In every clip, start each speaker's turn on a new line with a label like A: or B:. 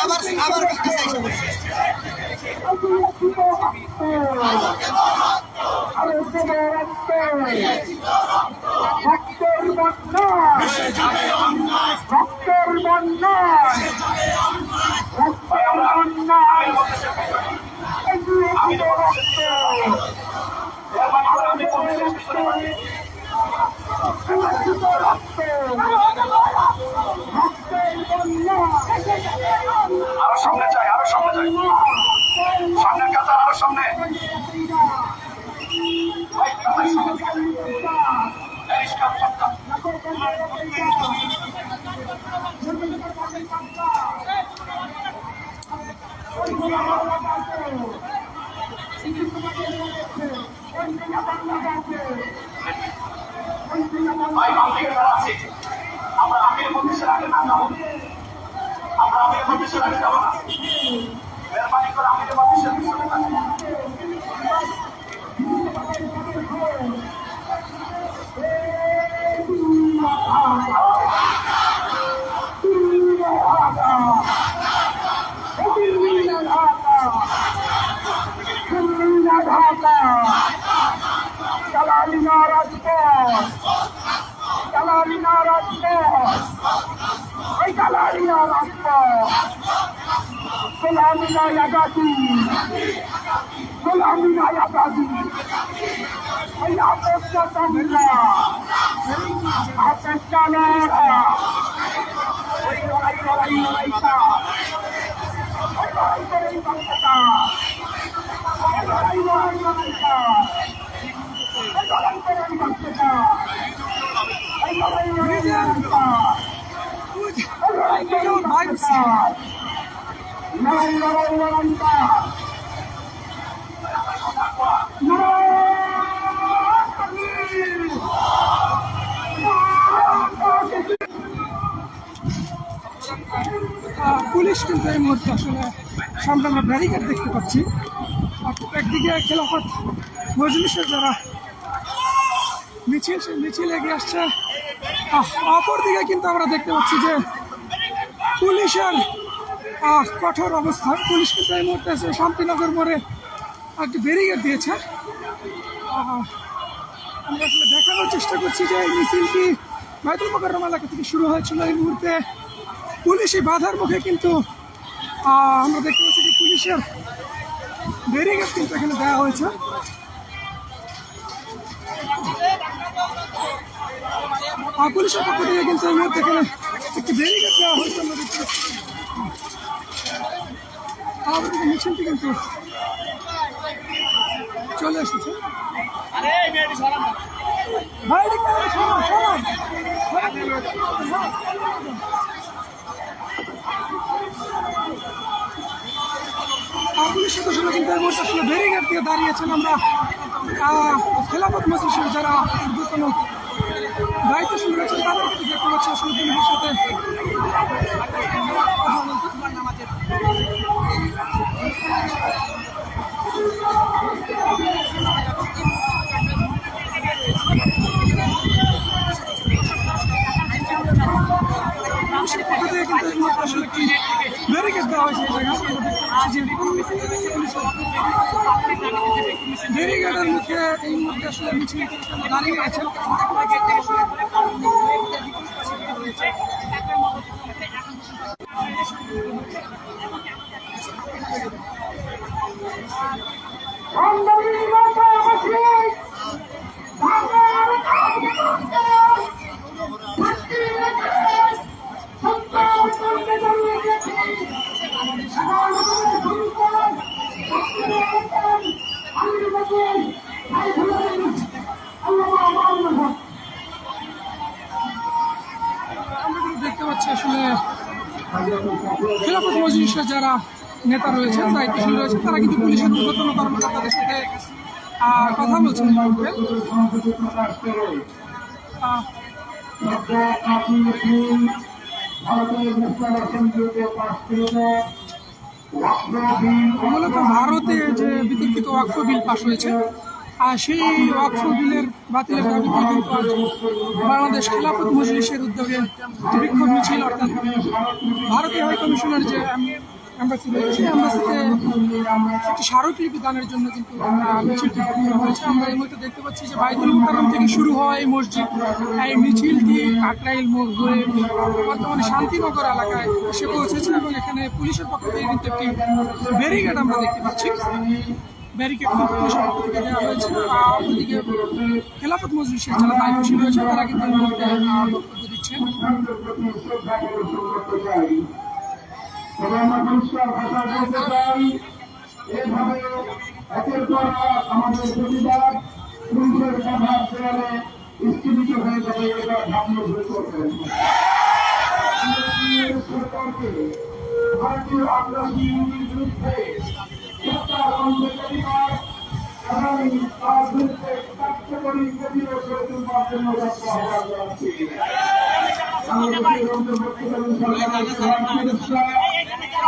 A: আবার আবার কাছে।
B: ভক্তের বন্যায় ভক্তের বন্যায় ভক্তের রক্ত
C: আরও সামনে যাই, আরও সামনে যাই। সামনের কাতার আরও সামনে। আমরা আমির মধ্যে আগে না যাব আমরা আমির মধ্যে আগে যাব না মেহরবানি করে আমির মধ্যে পিছনে থাকুন
B: Kalalina Kalalina Yagati! Kalalina Yagati! Ay Apes ka Tamila! Apes ka Nora! Ay Loray Loray Loray ka! Ay Loray Loray Loray
D: police কিন্তু এই মুহূর্তে আসলে সামনে আমরা ব্যারিকেড দেখতে পাচ্ছি। একদিকে খেলাফত মজলিসের যারা মিছিল মিছিল এগিয়ে আসছে অপর দিকে কিন্তু আমরা দেখতে পাচ্ছি যে পুলিশের কঠোর অবস্থান। পুলিশ কিন্তু এই মুহূর্তে শান্তিনগর মোড়ে একটি ব্যারিকেড দিয়েছে। আমরা আসলে দেখানোর চেষ্টা করছি যে এই মিছিলটি বাইতুল মোকাররম এলাকা থেকে শুরু হয়েছিল এই মুহূর্তে। পুলিশি বাধার মুখে কিন্তু আমরা দেখতে পাচ্ছি যে পুলিশের ব্যারিকেড কিন্তু এখানে দেওয়া হয়েছে। পুলিশের পক্ষ থেকে কিন্তু এই মুহূর্তে এখানে একটি ব্যারিকেড দেওয়া হয়েছে। আমরা দেখতে পাচ্ছি। আমাদের দিকে মিছিলটি কিন্তু চলে এসেছে। পুলিশ সদস্যরা কিন্তু এই মুহূর্তে আসলে ব্যারিকেড দিয়ে দাঁড়িয়েছেন আমরা খেলাফত মজলিসের যারা ঊর্ধ্বতন দায়িত্বশীল রয়েছেন, তাদেরকে দেখতে পাচ্ছি সাথে কিন্তু এই মুহূর্তে আসলে একটি ব্যারিকেড দেওয়া হয়েছে আমরা ব্যারিকেডের মুখে এই মুহূর্তে আসলে মিছিল দাঁড়িয়ে গেছেন
B: সংগ্রামী
D: নেতা রয়েছেন দায়িত্বশীল রয়েছেন তারা কিন্তু পুলিশের ঊর্ধ্বতন কর্মকর্তাদের সাথে কথা বলছেন মূলত ভারতে যে বিতর্কিত ওয়াকফ বিল পাশ হয়েছে, আর সেই ওয়াকফ বিলের বাতিলের দাবিতে কিন্তু বাংলাদেশ খেলাফত মজলিসের উদ্যোগে বিক্ষোভ মিছিল, অর্থাৎ ভারতীয় হাই কমিশনের যে অ্যাম্বাসি রয়েছে অ্যাম্বাসিতে একটি স্মারকলিপি দানের জন্য কিন্তু মিছিলটি হয়েছে। আমরা এই মুহূর্তে দেখতে পাচ্ছি যে বাইতুল মুকাররম থেকে শুরু হওয়া এই মসজিদ। এই মিছিলটি কাকরাইল মোড় হয়ে বর্তমানে শান্তিনগর এলাকায় এসে পৌঁছেছে এবং এখানে পুলিশের পক্ষ থেকে কিন্তু একটি ব্যারিকেড আমরা দেখতে পাচ্ছি। ব্যারিকেড কিন্তু পুলিশের পক্ষ যারা দায়িত্বশীল রয়েছে, তারা কিন্তু দিচ্ছেন।
B: আমরা পরিষ্কার ভাষা বলতে চাই এভাবে একের পর আমাদের প্রতিবাদ বাধার দেয়ালে স্থগিত হয়ে যাবে এটা ভাবনা করবেন সরকারকে ভারতীয় আগ্রাসী বিরুদ্ধে সরকার অন্তর্জাতিকার এবং তার বিরুদ্ধে কার্যকরী প্রতিরোধ গড়ে তুলবার জন্য আহ্বান জানাচ্ছি আন্তর্জাতিক ব্যক্তিত্ব প্রফেসর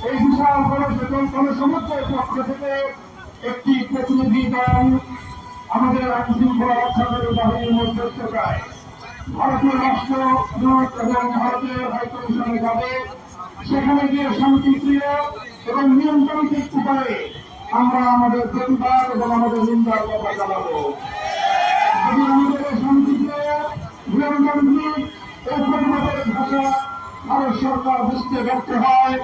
B: এই বিশাল গণসেচন গণসমুদ্রের পক্ষ থেকে একটি প্রতিনিধি দল আমাদের আইন রক্ষাকারী বাহিনীর মধ্যস্থতায় ভারতীয় রাষ্ট্র দূত এবং ভারতীয় হাইকমিশনে যাবে সেখানে গিয়ে শান্তিপ্রিয় এবং নিয়ন্ত্রণিক উপায়ে আমরা আমাদের প্রতিবাদ এবং আমাদের নিন্দার কথা জানাব। যদি আমাদের এই শান্তিপ্রিয় নিয়মতান্ত্রিক ও প্রতিবাদের ভাষা ভারত সরকার বুঝতে ব্যর্থ হয়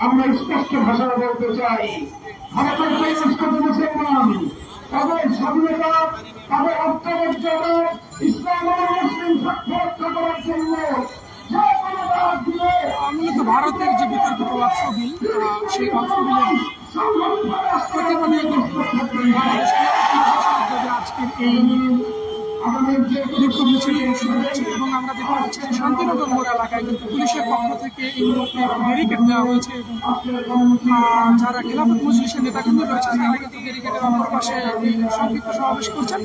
B: আমরা স্পষ্ট ভাষায় বলতে চাই ভারতের যে মুসলমান তাদের স্বাধীনতা তাদের অর্থমর্যাদা ইসলাম মুসলিম সাক্ষাৎ করার জন্য
D: ভারতের যে বিতর্কিত ওয়াকফ বিল সেই ওয়াকফ বিলের প্রতিবাদে আজকের এই বিক্ষোভ মিছিল অনুষ্ঠিত হচ্ছে এবং আমরা দেখতে পাচ্ছি যে শান্তিনগর মোড় এলাকায় কিন্তু পুলিশের পক্ষ থেকে এই মুহূর্তে ব্যারিকেড দেওয়া হয়েছে। এবং যারা খেলাফত মজলিসের নেতাকর্মী রয়েছে, তারা কিন্তু ব্যারিকেডের অপর পাশে সংক্ষিপ্ত সমাবেশ করছেন।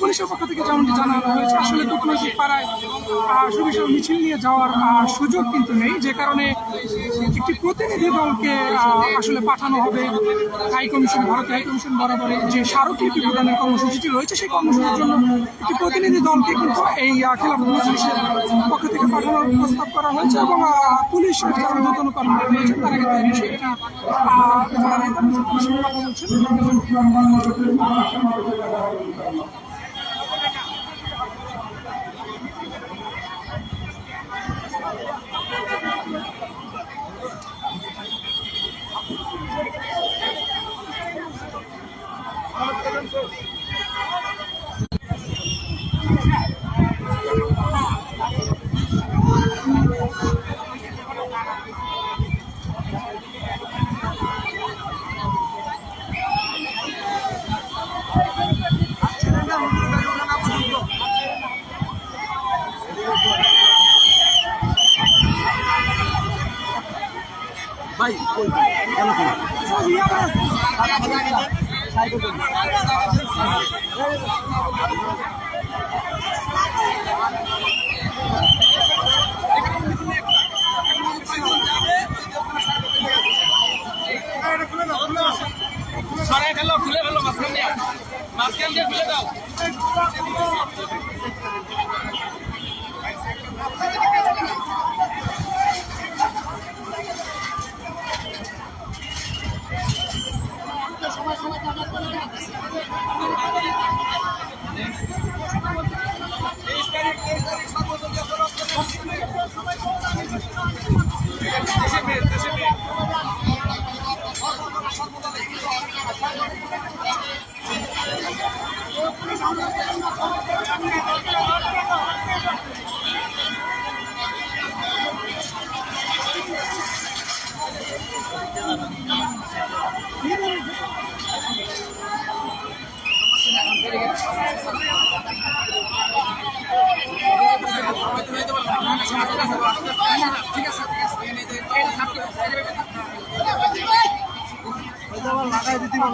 D: পুলিশের পক্ষ থেকে যেমনটি জানানো হয়েছে, আসলে কূটনৈতিক পাড়ায় সুবিশাল মিছিল নিয়ে যাওয়ার সুযোগ কিন্তু নেই, যে কারণে একটি প্রতিনিধি দলকে আসলে পাঠানো হবে হাই কমিশন ভারতীয় হাই কমিশন বরাবরে যে স্মারকলিপি প্রদানের কর্মসূচিটি রয়েছে, সেই কর্মসূচির জন্য একটি প্রতিনিধি দলকে কিন্তু এই খেলাফত মজলিসের পক্ষ থেকে পাঠানোর প্রস্তাব করা হয়েছে এবং পুলিশ যারা নতুন কর্মীরা রয়েছেন তারা কিন্তু এই বিষয়টা আহ,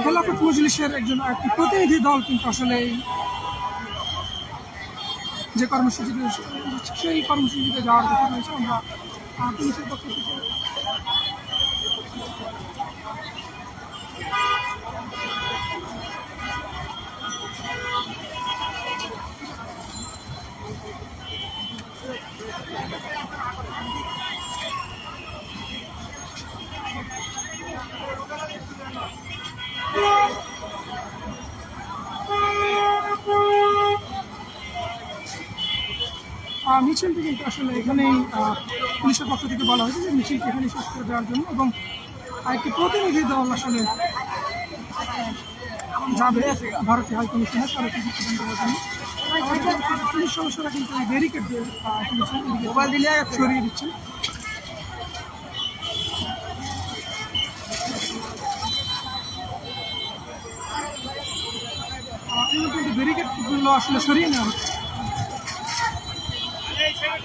D: খেলাফত মজলিসের একজন প্রতিনিধি দল কিন্তু আসলে যে কর্মসূচিতে সেই কর্মসূচিতে যাওয়ার কথা রয়েছে, আমরা পুলিশের পক্ষ থেকে মিছিলটি কিন্তু আসলে এখানেই পুলিশের পক্ষ থেকে বলা হয়েছে যে মিছিলটি এখানে শেষ করে দেওয়ার জন্য এবং একটি প্রতিনিধি দল আসলে যাবে ভারতীয় হাই কমিশনে তারা কিছু সিদ্ধান্ত জন্য। পুলিশ সদস্যরা কিন্তু ব্যারিকেড দিয়ে পুলিশের এদিকে সরিয়ে দিচ্ছেন। ব্যারিকেডগুলো আসলে সরিয়ে নেওয়া হচ্ছে।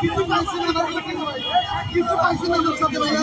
A: কিছু পাইছি না কিছু পাইছি না আমার সাথে ভাইয়া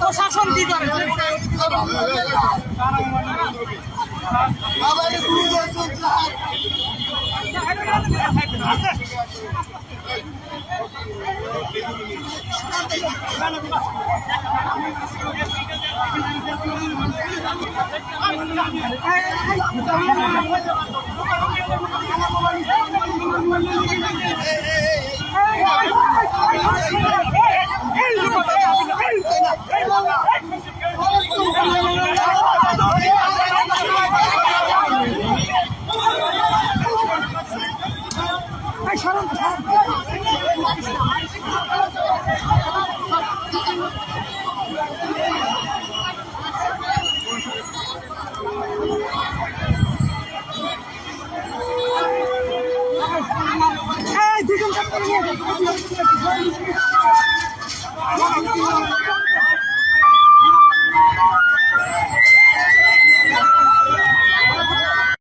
D: প্রশাসন কি করে? এই সরম